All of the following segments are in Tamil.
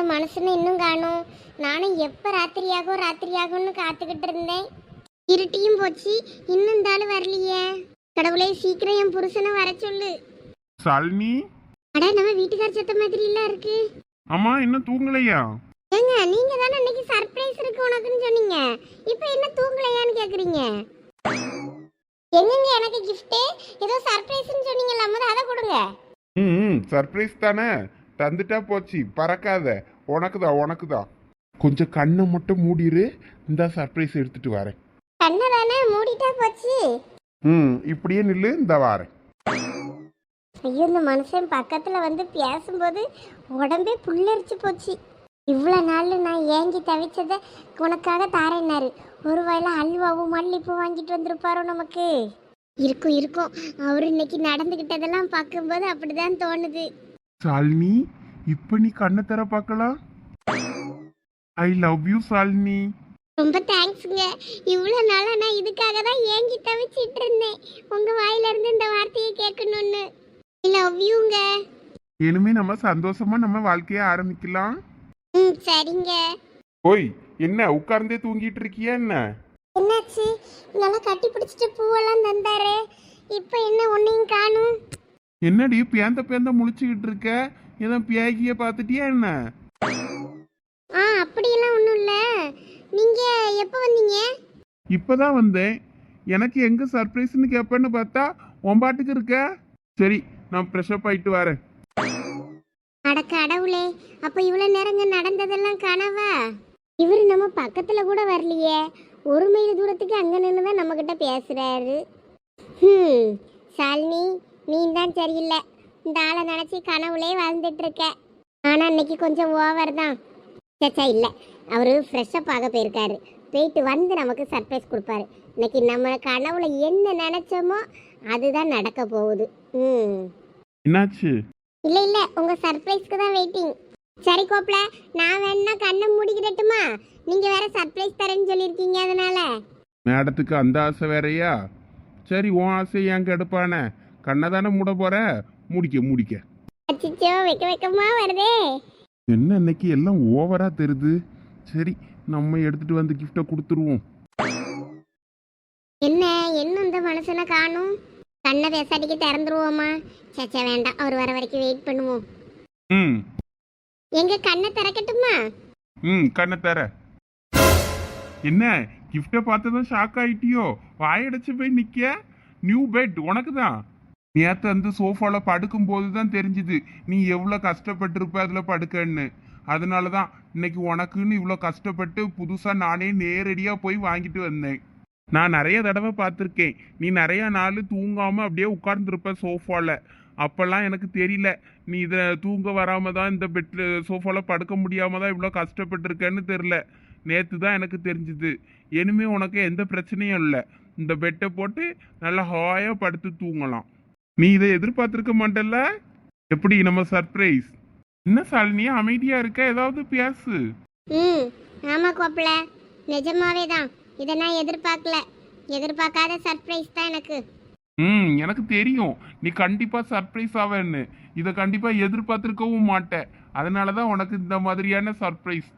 இந்த மனுஷனை இன்னும் காணும். நானும் எப்போ ராத்திரியாகும் ராத்திரியாகும்னு காத்துக்கிட்டு இருந்தேன். இருட்டியும் போச்சு இன்னும் இந்த ஆளு வரலையே. கடவுளே சீக்கிரம் என் புருஷனை வர சொல்லு. சாலினி அட நம்ம வீட்டுக்கார சத்த மாதிரி இல்ல இருக்கு. அம்மா இன்னும் தூங்கலையா? ஏங்க நீங்க தானே அன்னைக்கு சர்ப்ரைஸ் இருக்கு உனக்குன்னு சொன்னீங்க. இப்போ என்ன தூங்கலையான்னு கேக்குறீங்க? எங்கங்க எனக்கு gift ஏதோ சர்ப்ரைஸ்னு சொன்னீங்கல்ல முதல்ல அதை கொடுங்க. ம் சர்ப்ரைஸ் தானே? தந்துட்டா போச்சு. பறக்காத. உனக்குதான் உனக்குதான் கொஞ்சம் கண்ணை மட்டும் மூடிரு. இந்த சர்ப்ரைஸ் எடுத்துட்டு வரேன். கண்ணை தானே மூடிட்டா போச்சு? ம் இப்படியே நில்லு. இந்த வாரேன். ஐயோ இந்த மனுஷன் பக்கத்துல வந்து பேசும்போது உடம்பே புல்லரிச்சு போச்சு. இவ்வளோ நாள் நான் ஏங்கி தவிச்சதை உனக்காக தாரேன்னாரு. ஒரு வயல அல்வாவும் மல்லிப்பூ வாங்கிட்டு வந்திருப்பாரோ நமக்கு? இருக்கும் இருக்கும். அவர் இன்னைக்கு நடந்துக்கிட்டதெல்லாம் பார்க்கும்போது அப்படிதான் தோணுது. சாலினி இப்ப நீ கண்ணை தர பார்க்கலாம். I love you Shalini. ரொம்ப தேங்க்ஸுங்க இவ்வளோ நாளாக நான் இதுக்காக தான் ஏங்கி தவிச்சிட்டு இருந்தேன். உங்கள் வாயிலிருந்து இந்த வார்த்தையை கேட்கணும்னு. லவ் யூங்க இனிமே நம்ம சந்தோஷமா நம்ம வாழ்க்கைய ஆரம்பிக்கலாம். ம் சரிங்க. ஓய் என்ன உட்கார்ந்தே தூங்கிட்டு இருக்கியா என்ன? என்னாச்சு? நல்லா கட்டி பிடிச்சிட்டு பூவெல்லாம் தந்தாரு. இப்போ என்ன ஒன்றையும் காணும்? என்னடி பேந்த பேந்த முழிச்சுக்கிட்டு இருக்க? ஏதோ பேகிய பார்த்துட்டியா என்ன? ஆ அப்படியெல்லாம் ஒன்றும் இல்லை. நீங்கள் எப்போ வந்தீங்க? இப்பதான் வந்தேன். எனக்கு எங்க சர்ப்ரைஸ்னு கேட்பேன்னு பார்த்தா ஒம்பாட்டுக்கு இருக்க? சரி நான் ஃப்ரெஷ் அப் ஆயிட்டு வரேன். அட கடவுளே அப்போ இவ்வளோ நேரங்க நடந்ததெல்லாம் கனவா? இவர் நம்ம பக்கத்தில் கூட வரலையே. ஒரு மைல் தூரத்துக்கு அங்கே நின்று தான் நம்மக்கிட்ட பேசுகிறாரு ம் சாலினி நீ தான் சரியில்லை. இந்த ஆளை நினச்சி கனவுலே வாழ்ந்துட்டு இருக்க ஆனால் இன்னைக்கு கொஞ்சம் ஓவர் தான். சச்சா இல்லை. அவர் ஃப்ரெஷ்ஷப் ஆக போயிருக்காரு. போயிட்டு வந்து நமக்கு சர்ப்ரைஸ் கொடுப்பாரு. இன்னைக்கு நம்ம கனவுல என்ன நினச்சோமோ அதுதான் நடக்க போகுது. ம். என்னாச்சு? இல்ல இல்ல. உங்க சர்ப்ரைஸ்க்கு தான் வெயிட்டிங் சரி கோப்ல நான் வேணா கண்ணை மூடிக்கிடட்டுமா? நீங்க வேற சர்ப்ரைஸ் தரேன்னு சொல்லியிருக்கீங்க அதனால. மேடத்துக்கு அந்த ஆசை வேறயா? சரி உன் ஆசை ஏன் கெடுப்பானே கண்ணை தானே மூட போற? முடிக்க முடிக்க. அச்சிச்சோ வைக்க வைக்கமா வருதே. என்ன இன்னைக்கு? எல்லாம் ஓவரா தெரியுது. சரி நம்ம எடுத்துட்டு வந்து கிஃப்டை கொடுத்துருவோம். என்ன என்ன இந்த மனுஷனை காணும்? கண்ணை பேசாட்டிக்கு திறந்துருவோமா? சச்சா வேண்டாம். அவர் வர வரைக்கும் வெயிட் பண்ணுவோம். ம். எங்க கண்ணை திறக்கட்டுமா? ம் கண்ணை தர என்ன கிஃப்டை பார்த்ததும் ஷாக் ஆயிட்டியோ? வாயடைச்சு போய் நிக்க நியூ பெட் உனக்கு தான் நேற்று அந்த சோஃபாவில் படுக்கும்போது தான் தெரிஞ்சுது. நீ எவ்வளோ கஷ்டப்பட்டிருப்ப அதில் படுக்கன்னு. அதனால தான் இன்னைக்கு உனக்குன்னு இவ்வளோ கஷ்டப்பட்டு புதுசாக நானே நேரடியாக போய் வாங்கிட்டு வந்தேன். நான் நிறைய தடவை பார்த்துருக்கேன். நீ நிறைய நாள் தூங்காமல் அப்படியே உட்கார்ந்துருப்ப சோஃபாவில் அப்போல்லாம் எனக்கு தெரியல. நீ இதை தூங்க வராம தான் இந்த பெட்ல சோஃபாவில் படுக்க முடியாம தான் இவ்வளோ கஷ்டப்பட்டிருக்கேன்னு தெரில நேற்று தான் எனக்கு தெரிஞ்சுது. இனிமே உனக்கு எந்த பிரச்சனையும் இல்லை. இந்த பெட்டை போட்டு நல்லா ஹாயாக படுத்து தூங்கலாம். நீ இதை எதிர்பார்த்துருக்க மாட்டல்ல? எப்படி நம்ம சர்ப்ரைஸ் என்ன சாலினி அமைதியா இருக்க? ஏதாவது பேசு. ம் ஆமா கோப்பல. நிஜமாவே தான் இதை நான் எதிர்பார்க்கல. எதிர்பார்க்காத சர்ப்ரைஸ் தான் எனக்கு. ம் எனக்கு தெரியும். நீ கண்டிப்பா சர்ப்ரைஸ் ஆவேன்னு. இதை கண்டிப்பா எதிர்பார்த்துருக்கவும் மாட்டேன். அதனால தான் உனக்கு இந்த மாதிரியான சர்ப்ரைஸ்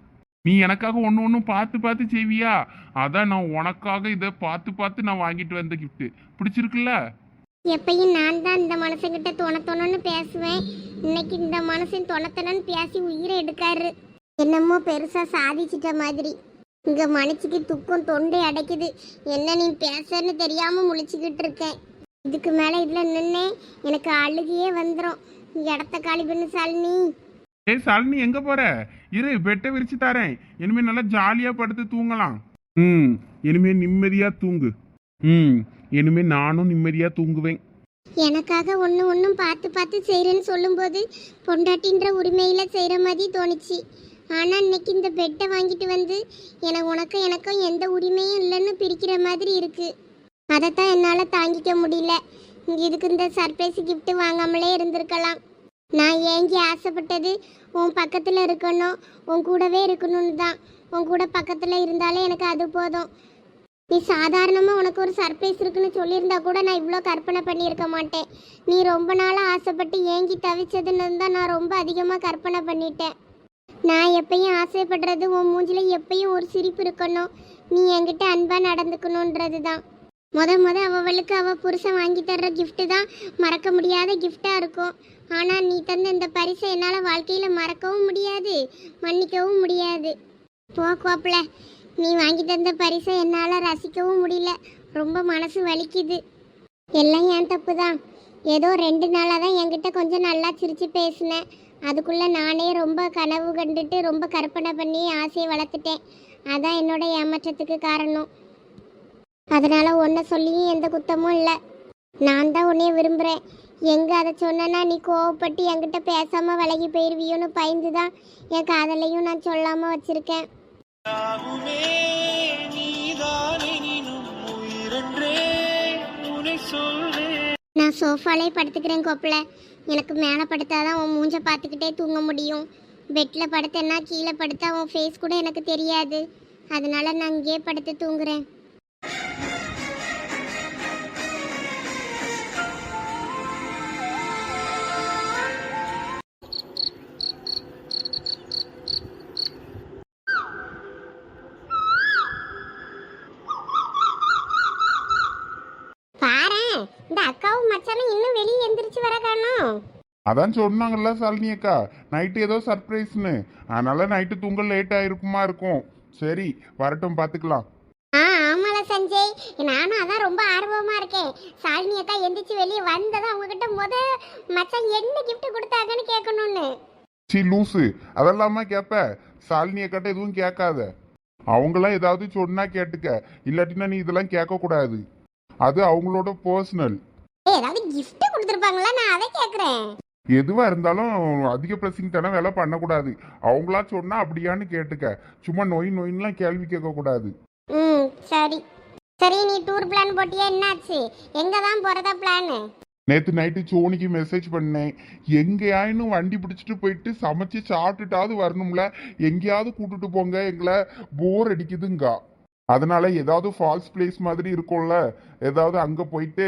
நீ எனக்காக ஒன்று ஒன்றும் பார்த்து பார்த்து செய்வியா? அதான் நான் உனக்காக இதை பார்த்து பார்த்து நான் வாங்கிட்டு வந்த gift. பிடிச்சிருக்குல்ல? எப்பயும் நான் தான் இந்த மனுஷங்கிட்ட தொணத்தொணன்னு பேசுவேன். இன்னைக்கு இந்த மனுஷன் தொணத்தொணன்னு பேசி உயிரை எடுக்காரு. என்னமோ பெருசா சாதிச்சிட்ட மாதிரி. இங்க மனசுக்கு துக்கம் தொண்டை அடைக்குது. என்ன நீ பேசன்னு தெரியாம முழிச்சுக்கிட்டு இருக்கேன். இதுக்கு மேல இதுல நின்னே எனக்கு அழுகையே வந்துடும் இடத்த காலி பண்ணு சாலினி. ஏய் சாலினி எங்க போற? இரு பெட்டை விரிச்சு தரேன். இனிமே நல்லா ஜாலியா படுத்து தூங்கலாம். ம் இனிமே நிம்மதியா தூங்கு. ம் இனிமே நானும் நிம்மதியா தூங்குவேன். எனக்காக ஒன்று ஒன்றும் பார்த்து பார்த்து செய்கிறேன்னு சொல்லும்போது பொண்டாட்டின்ற உரிமையில் செய்கிற மாதிரி தோணுச்சு. ஆனால் இன்னைக்கு இந்த பெட்டை வாங்கிட்டு வந்து எனக்கு உனக்கும் எனக்கும் எந்த உரிமையும் இல்லைன்னு பிரிக்கிற மாதிரி இருக்கு. அதைத்தான் என்னால் தாங்கிக்க முடியல. இதுக்கு இந்த சர்ப்ரைஸ் கிஃப்ட்டு வாங்காமலே இருந்திருக்கலாம். நான் ஏங்கி ஆசைப்பட்டது உன் பக்கத்தில் இருக்கணும் உன் கூடவே இருக்கணும்னு தான். உன் கூட பக்கத்தில் இருந்தாலே எனக்கு அது போதும். நீ சாதாரணமாக உனக்கு ஒரு சர்ப்ரைஸ் இருக்குன்னு சொல்லியிருந்தா கூட நான் இவ்வளோ கற்பனை பண்ணியிருக்க மாட்டேன். நீ ரொம்ப நாளாக ஆசைப்பட்டு ஏங்கி தவிச்சதுன்னு தான் நான் ரொம்ப அதிகமாக கற்பனை பண்ணிட்டேன். நான் எப்பயும் ஆசைப்படுறது உன் மூஞ்சில் எப்பயும் ஒரு சிரிப்பு இருக்கணும். நீ என்கிட்ட அன்பாக நடந்துக்கணுன்றது தான் முத முத அவளுக்கு அவள் புருஷன் வாங்கி தர்ற கிஃப்ட்டு தான் மறக்க முடியாத கிஃப்டாக இருக்கும். ஆனால் நீ தந்த இந்த பரிசை என்னால் வாழ்க்கையில் மறக்கவும் முடியாது மன்னிக்கவும் முடியாது. போ கோப்பல நீ வாங்கி தந்த பரிசை என்னால் ரசிக்கவும் முடியல. ரொம்ப மனசு வலிக்குது. எல்லாம் என் தப்பு தான் ஏதோ ரெண்டு நாளாக தான் என்கிட்ட கொஞ்சம் நல்லா சிரித்து பேசினேன். அதுக்குள்ளே நானே ரொம்ப கனவு கண்டுட்டு ரொம்ப கற்பனை பண்ணி ஆசையை வளர்த்துட்டேன். அதான் என்னோட ஏமாற்றத்துக்கு காரணம். அதனால் ஒன்றை சொல்லியும் எந்த குத்தமும் இல்லை. நான் தான் உன்னைய விரும்புகிறேன் எங்கே அதை சொன்னேன்னா நீ கோவப்பட்டு என்கிட்ட பேசாமல் விலகி போயிருவியோன்னு பயந்து தான் என் காதலையும் நான் சொல்லாமல் வச்சுருக்கேன். நான் சோஃபாலே படுத்துக்கிறேன் கொப்பில். எனக்கு மேலே படுத்தாதான் உன் மூஞ்ச பார்த்துக்கிட்டே தூங்க முடியும். பெட்டில் படுத்தேன்னா கீழே படுத்தா உன் ஃபேஸ் கூட எனக்கு தெரியாது. அதனால நான் இங்கேயே படுத்து தூங்குறேன். மச்சானும் இன்னும் வெளியே எந்திரிச்சு வர காணோம். அதான் சொன்னாங்கல்ல சாலினி அக்கா நைட்டு ஏதோ சர்ப்ரைஸ்னு அதனால நைட்டு தூங்க லேட் ஆயிருக்குமா இருக்கும். சரி வரட்டும் பார்த்துக்கலாம் ஆ ஆமால சஞ்சய். நானும் அதான் ரொம்ப ஆர்வமா இருக்கேன். சாலினி அக்கா எந்திரிச்சு வெளியே வந்ததும் அவங்ககிட்ட முத மச்சான் என்ன gift கொடுத்தாங்கன்னு கேட்கணும்னு. சி லூசு. அதெல்லாமா கேட்ப சாலினி அக்காட்ட எதுவும் கேட்காத. அவங்களாம் ஏதாவது சொன்னா கேட்டுக்க. இல்லாட்டினா நீ இதெல்லாம் கேட்க கூடாது அது அவங்களோட பர்சனல் gift கொடுத்துருப்பாங்களா? நான் அதை கேட்குறேன் எதுவா இருந்தாலும் அதிக பிரசிங் தானே வேலை பண்ணக்கூடாது. அவங்களா சொன்னா அப்படியான்னு கேட்டுக்க. சும்மா நொய் நொயின்லாம் கேள்வி கேட்க கூடாது ம் சரி. சரி நீ டூர் பிளான் போட்டியா? என்னாச்சு? எங்க தான் போறதா பிளான் நேத்து நைட்டு சோனிக்கு மெசேஜ் பண்ணேன். எங்கேயாயின்னு வண்டி பிடிச்சிட்டு போயிட்டு சமைச்சு சாப்பிட்டுட்டாவது வரணும்ல. எங்கேயாவது கூட்டிட்டு போங்க எங்களை போர் அடிக்குதுங்க. அதனால ஏதாவது ஃபால்ஸ் பிளேஸ் மாதிரி இருக்கும்ல. ஏதாவது அங்கே போயிட்டு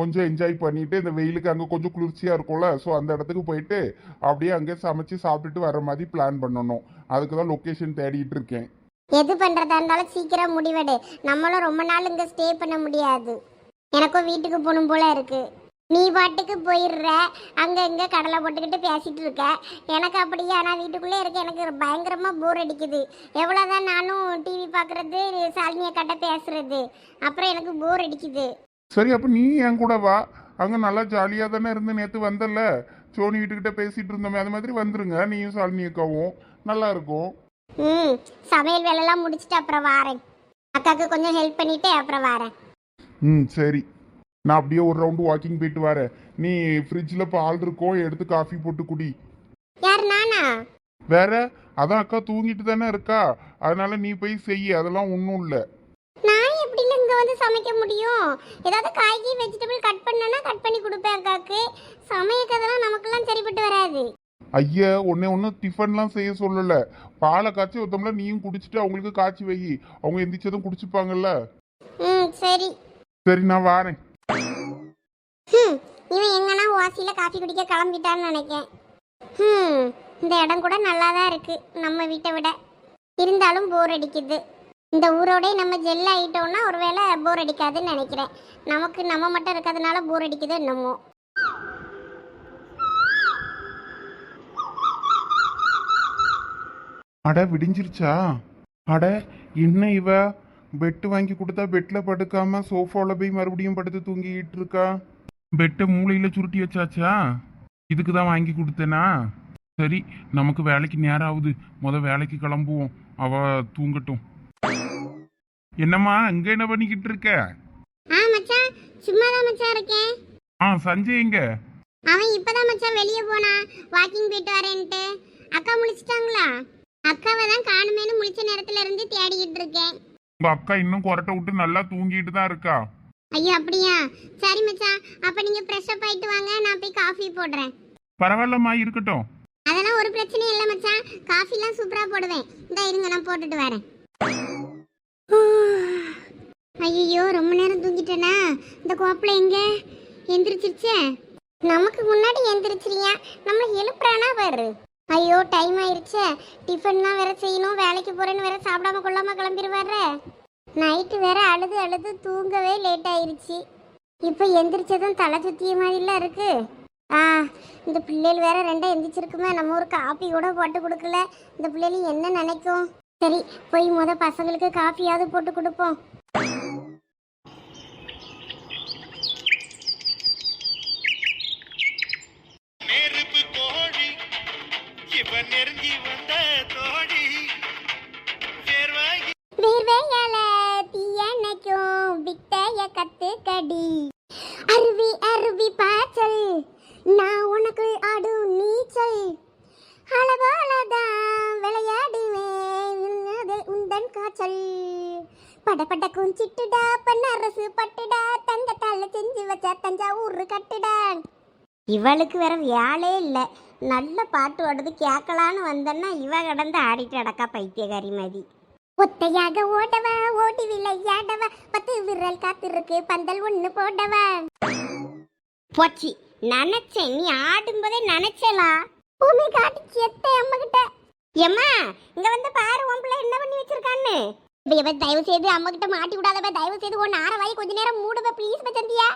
கொஞ்சம் என்ஜாய் பண்ணிட்டு இந்த வெயிலுக்கு அங்கே கொஞ்சம் குளிர்ச்சியாக இருக்கும்ல. ஸோ அந்த இடத்துக்கு போயிட்டு அப்படியே அங்கே சமைச்சு சாப்பிட்டுட்டு வர மாதிரி பிளான் பண்ணணும். அதுக்கு தான் லொக்கேஷன் தேடிட்டு இருக்கேன். எது பண்ணுறதா இருந்தாலும் சீக்கிரம் முடிவெடு. நம்மளும் ரொம்ப நாள் இங்கே ஸ்டே பண்ண முடியாது. எனக்கும் வீட்டுக்கு போகணும் போல இருக்குது நீ பாட்டுக்கு போயிடுற. அங்க இங்க கடலை போட்டுக்கிட்டு பேசிட்டு இருக்க. எனக்கு அப்படியே ஆனா வீட்டுக்குள்ளே இருக்க எனக்கு பயங்கரமா போர் அடிக்குது. எவ்வளவுதான் நானும் டிவி பாக்குறது சாலினிய கட்ட பேசுறது. அப்புறம் எனக்கு போர் அடிக்குது. சரி அப்ப நீ என் கூட வா. அங்க நல்லா ஜாலியா தானே இருந்து நேத்து வந்தல்ல? சோனி வீட்டுக்கிட்ட பேசிட்டு இருந்தோமே அது மாதிரி வந்துருங்க. நீயும் சாலினி அக்காவும் நல்லா இருக்கும். ம் சமையல் வேலையெல்லாம் முடிச்சுட்டு அப்புறம் வாரேன். அக்காவுக்கு கொஞ்சம் ஹெல்ப் பண்ணிட்டு அப்புறம் வாரேன். ம் சரி. நான் அப்படியே ஒரு ரவுண்டு வாக்கிங் போயிட்டு வரேன். நீ ஃப்ரிட்ஜில் பால் இருக்கும் எடுத்து காஃபி போட்டு குடி. யார் நானா? வேற? அதான் அக்கா தூங்கிட்டு தானே இருக்கா. அதனால நீ போய் செய் அதெல்லாம் ஒன்றும் இல்லை. நான் எப்படி இங்க வந்து சமைக்க முடியும். ஏதாவது காய்கறி வெஜிடபிள் கட் பண்ணனா கட் பண்ணி கொடுப்பேன் அக்காவுக்கு சமையக்கதெல்லாம் நமக்கெல்லாம் சரிப்பட்டு வராது. ஐயா ஒன்னே ஒன்றும் டிஃபன்லாம் செய்ய சொல்லலை. பாலை காய்ச்சி ஒருத்தம்ல நீயும் குடிச்சிட்டு அவங்களுக்கு காய்ச்சி வை. அவங்க எந்திரிச்சதும் குடிச்சுப்பாங்கல்ல. ம் சரி. சரி நான் வாரேன். இவன் எங்கன்னா வாசியில் காஃபி குடிக்க கிளம்பிட்டான்னு நினைக்கேன். ம் இந்த இடம் கூட நல்லா தான் இருக்குது நம்ம வீட்டை விட. இருந்தாலும் போர் அடிக்குது. இந்த ஊரோடே நம்ம ஜெல் ஒரு வேளை போர் அடிக்காதுன்னு நினைக்கிறேன். நமக்கு நம்ம மட்டும் இருக்கிறதுனால போர் அடிக்குது என்னமோ. அட விடிஞ்சிருச்சா? அட என்ன இவ? பெட்டு வாங்கி கொடுத்தா பெட்டில் படுக்காம சோஃபாவில் போய் மறுபடியும் படுத்து தூங்கிக்கிட்டு இருக்கா? பெட்டை மூளையில் சுருட்டி வச்சாச்சா? இதுக்கு தான் வாங்கி கொடுத்தேனா? சரி நமக்கு வேலைக்கு நேரம் ஆகுது முத வேலைக்கு கிளம்புவோம். அவ தூங்கட்டும். என்னம்மா அங்க என்ன பண்ணிக்கிட்டு இருக்க? ஆ மச்சான். சும்மா தான் மச்சான் இருக்கேன். ஆ சஞ்சய் எங்க? அவன் இப்பதான் மச்சான் வெளியே போனான். வாக்கிங் போயிட்டு வரேன்ட்டு. அக்கா முழிச்சிட்டாங்களா? அக்காவை தான் காணுமேனு முழிச்ச நேரத்துல இருந்து தேடிக்கிட்டு இருக்கேன். உங்க அக்கா இன்னும் கொரட்டை விட்டு நல்லா தூங்கிட்டு தான் இருக்கா? ஐயோ அப்படியா? சரி மச்சான். அப்ப நீங்க ஃப்ரெஷ் அப் ஆயிட்டு வாங்க. நான் போய் காஃபி போடுறேன். பரவாயில்லம்மா இருக்கட்டும். அதெல்லாம் ஒரு பிரச்சனையும் இல்லை மச்சான். காஃபிலாம் சூப்பரா போடுவேன். இந்த இருங்க நான் போட்டுட்டு வரேன். ஐயோ ரொம்ப நேரம் தூங்கிட்டேனா? இந்த கோப்பில் எங்க? எந்திரிச்சிருச்சே? நமக்கு முன்னாடி எந்திரிச்சிரியா நம்மளை எழுப்புறானா பாரு. ஐயோ டைம் ஆயிருச்சே. டிஃபன்லாம் வேற செய்யணும். வேலைக்கு போறேன்னு வேற சாப்பிடாம கொள்ளாம கிளம்பிடுவாரு நைட்டு வேற அழுது அழுது தூங்கவே லேட் ஆயிருச்சு. இப்போ எந்திரிச்சதும் தலை சுத்திய மாதிரிலாம் இருக்கு. ஆ இந்த பிள்ளைகள் வேற ரெண்டா எந்திரிச்சிருக்குமே நம்ம ஒரு காப்பி கூட போட்டு கொடுக்கல. இந்த பிள்ளைகள் என்ன நினைக்கும்? சரி போய் முத பசங்களுக்கு காஃபியாவது போட்டு கொடுப்போம். நெருப்பு கோழி இவன் நெருங்கி பத்து கடி. அருவி அருவி பாய்ச்சல். நான் உனக்கு ஆடும் நீச்சல். அளவாலதான் விளையாடுவேன். உந்தன் காய்ச்சல். படப்பட குஞ்சிட்டுடா குஞ்சிட்டுடா அரசு பட்டுடா தங்கத்தால செஞ்சு வச்சா தஞ்சாவூர் கட்டுடா. இவளுக்கு வேற வேலே இல்லை. நல்ல பாட்டு ஓடுது கேட்கலான்னு வந்தேன்னா இவ கடந்து ஆடிட்டு அடக்கா பைத்தியகாரி மாதிரி. ஒத்தையாக ஓடவா ஓடி விளையாடவா பத்து விரல் காத்திருக்கு பந்தல் ஒண்ணு போடவா. போச்சு நினைச்சேன் நீ ஆடும்போதே நினைச்சலா பூமி காட்டுச்சு எத்த அம்மா கிட்ட எம்மா இங்க வந்து பாரு உன் பிள்ளை என்ன பண்ணி வச்சிருக்கான்னு. இப்ப இவ தயவு செய்து அம்மா கிட்ட மாட்டி விடாதவ தயவு செய்து உன் ஆற வாய் கொஞ்ச நேரம் மூடுவ ப்ளீஸ் பச்சந்தியா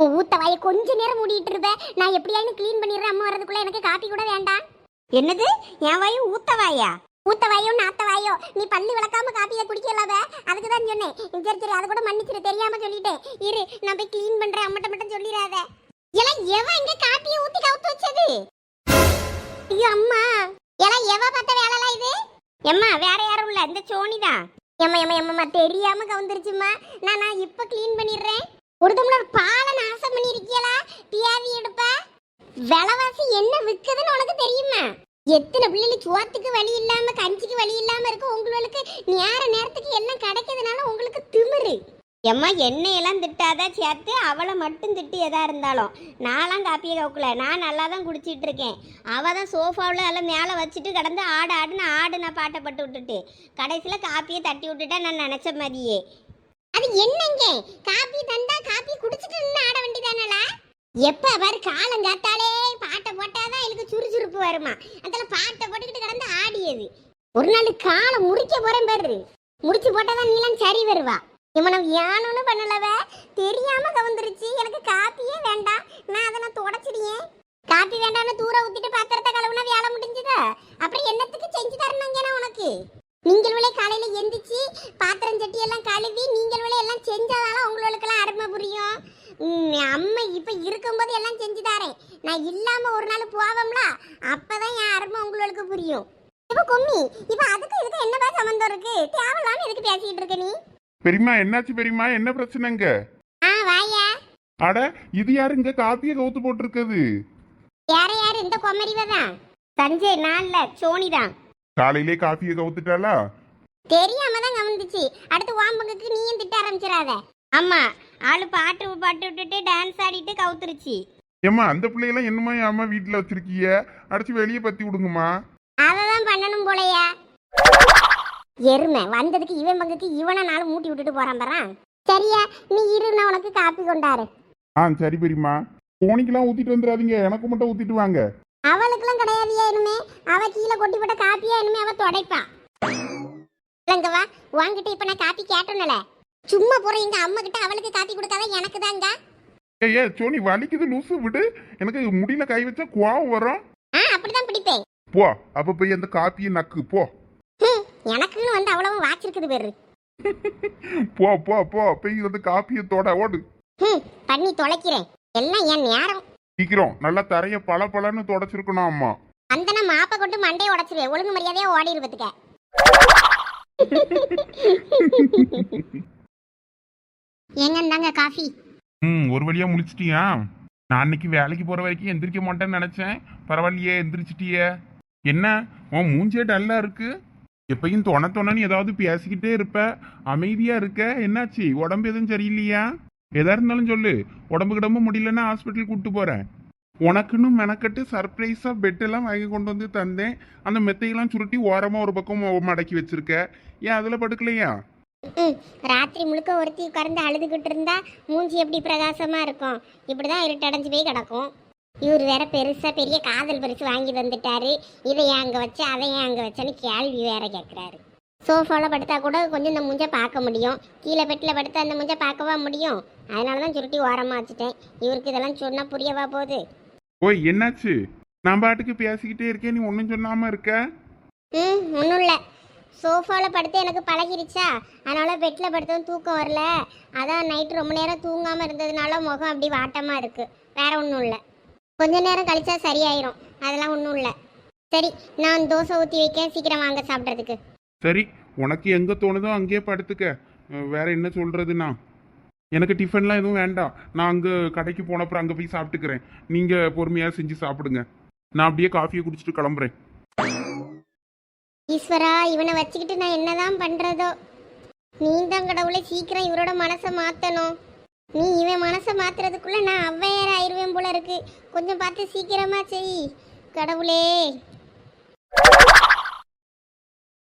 ஊத்த வாயை கொஞ்ச நேரம் மூடிட்டு இருப்ப நான் எப்படியாவது க்ளீன் பண்ணிடுறேன் அம்மா வரதுக்குள்ள எனக்கு காப்பி கூட வேண்டாம். என்னது? என் வாயும் ஊத்த வாயா? ஊத்த வாயோ நாத்த வாயோ நீ பல்லு விளக்காம காப்பியை குடிக்கலாத அதுக்கு தான் சொன்னேன். சரி சரி அதை கூட மன்னிச்சிரு தெரியாம சொல்லிட்டேன். இரு நான் போய் க்ளீன் பண்றேன். அம்மட்ட மட்டும் சொல்லிடாத. எல்லாம் எவ இங்க காப்பியை ஊத்தி கவுத்து வச்சது? ஐயோ அம்மா. எல்லாம் எவ பார்த்த வேலைலாம் இது? எம்மா வேற யாரும் இல்ல. இந்த சோனி தான். எம்மா எம்மா எம்மா தெரியாம கவுந்துருச்சுமா நான் நான் இப்ப க்ளீன் பண்ணிடுறேன். ஒரு தம்ளர் பாலை நாசம் பண்ணிருக்கியலா பியாவி எடுப்ப? விலைவாசி என்ன விற்குதுன்னு உனக்கு தெரியுமா? எத்தனை பிள்ளைகளுக்கு சோத்துக்கு வழி இல்லாம கஞ்சிக்கு வழி இல்லாம இருக்கு? உங்களுக்கு நேர நேரத்துக்கு எல்லாம் கிடைக்கிறதுனால உங்களுக்கு திமிரு. எம்மா எண்ணெயெல்லாம் திட்டாதான் சேர்த்து அவளை மட்டும் திட்டு எதா இருந்தாலும். நான்லாம் காப்பியை கவுக்கல. நான் நல்லா தான் குடிச்சிட்டு இருக்கேன் அவள் தான் சோஃபாவில் எல்லாம் மேலே வச்சுட்டு கடந்து ஆடு ஆடுன்னு ஆடு நான் பாட்டப்பட்டு விட்டுட்டு. கடைசியில் காப்பியை தட்டி விட்டுட்டா நான் நினச்ச மாதிரியே. அது என்னங்க? காப்பி தந்தா காப்பி குடிச்சிட்டு நின்று ஆட வேண்டியதானலா? எப்ப பாரு காலங்காத்தாலே பாட்டை போட்டாதான் எனக்கு சுறுசுறுப்பு வருமா? அதில் பாட்டை போட்டுக்கிட்டு கிடந்து ஆடியது. ஒரு நாள் காலை முறிக்க போறேன் பாரு. முடிச்சு போட்டாதான் நீலாம் சரி வருவா. இவனை யானுன்னு பண்ணலவ? தெரியாம கவுந்துருச்சு. எனக்கு காப்பியே வேண்டாம். நான் அதை நான் தொடச்சிடியேன் காப்பி வேண்டாம்னு தூர ஊத்திட்டு பாத்திரத்தை கழுவுனா வேலை முடிஞ்சுதா? அப்புறம் என்னத்துக்கு செஞ்சு தரணுங்கண்ணா உனக்கு உனக்கு? நீங்களே காலையில எந்திரிச்சு பாத்திரம் சட்டி எல்லாம் கழுவி நீங்களே எல்லாம் செஞ்சாதால உங்களுக்கெல்லாம் அருமை புரியும். அம்மா இப்ப இருக்கும்போது எல்லாம் செஞ்சு தரேன் நான் இல்லாம ஒரு நாள் போவோம்ல அப்பதான் என் அருமை உங்களுக்கு புரியும். இப்ப கும்மி இப்ப அதுக்கு இதுக்கு என்னப்பா சம்மந்தம் இருக்கு? தேவையில்லாம எதுக்கு பேசிட்டு இருக்க நீ? பெரியம்மா என்னாச்சு பெரியம்மா? என்ன பிரச்சனைங்க ஆ வாயா. அட இது யாரு இங்க காப்பியை கவுத்து போட்டிருக்குது? யார யாரு? இந்த கொமரிவ தான். சஞ்சய் நான் இல்ல சோனி தான். காலையிலே காப்பியை கவுத்துட்டாளா? தெரியாம தான் கவனிச்சு அடுத்து வாம்பங்குக்கு நீயும் திட்ட ஆரம்பிச்சிடாத. ஆமா ஆளு பாட்டு பாட்டு விட்டுட்டு டான்ஸ் ஆடிட்டு கவுத்துருச்சு. ஏம்மா அந்த பிள்ளையெல்லாம் என்னம்மா அம்மா வீட்டில் வச்சிருக்கீங்க? அடிச்சு வெளியே பத்தி விடுங்கம்மா. அததான் பண்ணணும் போலயா. எருமை வந்ததுக்கு இவன் பங்குக்கு இவனை நாளும் மூட்டி விட்டுட்டு போறான் பாறான் சரியா நீ இரு நான் உனக்கு காப்பி கொண்டாரு. ஆ சரி பெரியம்மா. கோணிக்கெல்லாம் ஊத்திட்டு வந்துடாதீங்க எனக்கு மட்டும் ஊத்திட்டு வாங்க. அவளுக்கெல்லாம் கிடையாதுயா இனிமே? அவ கீழே கொட்டி போட்ட காப்பியா இனிமே அவ தொடைப்பா. இல்லங்க வா வாங்கிட்டு இப்ப நான் காப்பி கேட்டோன்னல. சும்மா போற எங்க அம்மா கிட்ட அவளுக்கு காப்பி கொடுக்காத எனக்கு தாங்க ஏ ஏ சோனி வலிக்குது லூசு விடு. எனக்கு முடியல கை வச்சா கோவம் வரும். ஆ அப்படிதான் பிடிப்பேன். போ அப்ப போய் அந்த காப்பியை நக்கு போ. ஹம், எனக்குன்னு வந்து அவ்வளவு வாச்சிருக்குது பேரு. போ போ போ போய் அந்த காப்பியை தொட ஓடு. ஹம், பண்ணி தொலைக்கிறேன். எல்லாம் என் நேரம். சீக்கிரம் நல்லா தரைய பல பலன்னு தொடச்சிருக்கணும் அம்மா. அந்த நான் மாப்பை கொண்டு மண்டையை உடச்சிருவேன் ஒழுங்கு மரியாதையா ஓடி இருப்பதுக்க காஃபி. ம் ஒரு வழியா முடிச்சிட்டியா நான் அன்னைக்கு வேலைக்கு போற வரைக்கும் எந்திரிக்க மாட்டேன்னு நினைச்சேன். பரவாயில்லையே எந்திரிச்சிட்டியே. என்ன? உன் மூஞ்சே டல்லா இருக்கு? எப்பயும் தொண தொணன்னு ஏதாவது பேசிக்கிட்டே இருப்ப. அமைதியா இருக்க? என்னாச்சு? உடம்பு எதுவும் சரியில்லையா? எதா இருந்தாலும் சொல்லு. உடம்பு கிடம்பு முடியலன்னா ஹாஸ்பிட்டல் கூட்டு போறேன். உனக்குன்னு மெனக்கட்டு சர்ப்ரைஸா பெட்டெல்லாம் வாங்கி கொண்டு வந்து தந்தேன். அந்த மெத்தையெல்லாம் சுருட்டி ஓரமா ஒரு பக்கம் மடக்கி வச்சிருக்க. ஏன் அதுல படுக்கலையா? ம் ராத்திரி முழுக்க ஒருத்தி உட்கார்ந்து அழுதுகிட்டு இருந்தா மூஞ்சி எப்படி பிரகாசமா இருக்கும்? இப்படிதான் இருட்டடைஞ்சு போய் கிடக்கும். இவர் வேற பெருசா பெரிய காதல் பரிசு வாங்கி தந்துட்டாரு. இதை ஏன் அங்க வச்சு அதை ஏன் அங்க வச்சேன்னு கேள்வி வேற கேட்குறாரு சோஃபாவில் படுத்தா கூட கொஞ்சம் இந்த முஞ்சை பார்க்க முடியும். கீழே பெட்டில் படுத்தா அந்த முஞ்சை பார்க்கவா முடியும்? அதனால தான் சுருட்டி ஓரமாக வச்சுட்டேன். இவருக்கு இதெல்லாம் சொன்னால் புரியவா போகுது? ஓய் என்னாச்சு? நான் பாட்டுக்கு பேசிக்கிட்டே இருக்கேன். நீ ஒன்றும் சொல்லாம இருக்க? ம் ஒன்றும் இல்லை. சோஃபாவில் படுத்து எனக்கு பழகிருச்சா? அதனால் பெட்டில் படுத்ததும் தூக்கம் வரல. அதான் நைட்டு ரொம்ப நேரம் தூங்காமல் இருந்ததுனால முகம் அப்படி வாட்டமாக இருக்குது வேறு ஒன்றும் இல்லை. கொஞ்ச நேரம் கழிச்சா சரியாயிரும். அதெல்லாம் ஒன்றும் இல்லை. சரி நான் தோசை ஊற்றி வைக்கேன். சீக்கிரம் வாங்க சாப்பிட்றதுக்கு. சரி உனக்கு எங்கே தோணுதோ அங்கேயே படுத்துக்க. வேறு வேற என்ன சொல்கிறதுண்ணா எனக்கு டிஃபன்லாம் எதுவும் வேண்டாம். நான் அங்கே கடைக்கு போனப்புறம் அங்கே போய் சாப்பிட்டுக்கிறேன். நீங்கள் பொறுமையாக செஞ்சு சாப்பிடுங்க. நான் அப்படியே காஃபியை குடிச்சிட்டு கிளம்புறேன். ஈஸ்வரா இவனை வச்சுக்கிட்டு நான் என்னதான் பண்ணுறதோ நீ தான் கடவுளை சீக்கிரம் இவரோட மனசை மாற்றணும் நீ இவன் மனசை மாத்துறதுக்குள்ள நான் அவ்வையார் ஆயிடுவேன் போல இருக்கு. கொஞ்சம் பார்த்து சீக்கிரமா செய். கடவுளே.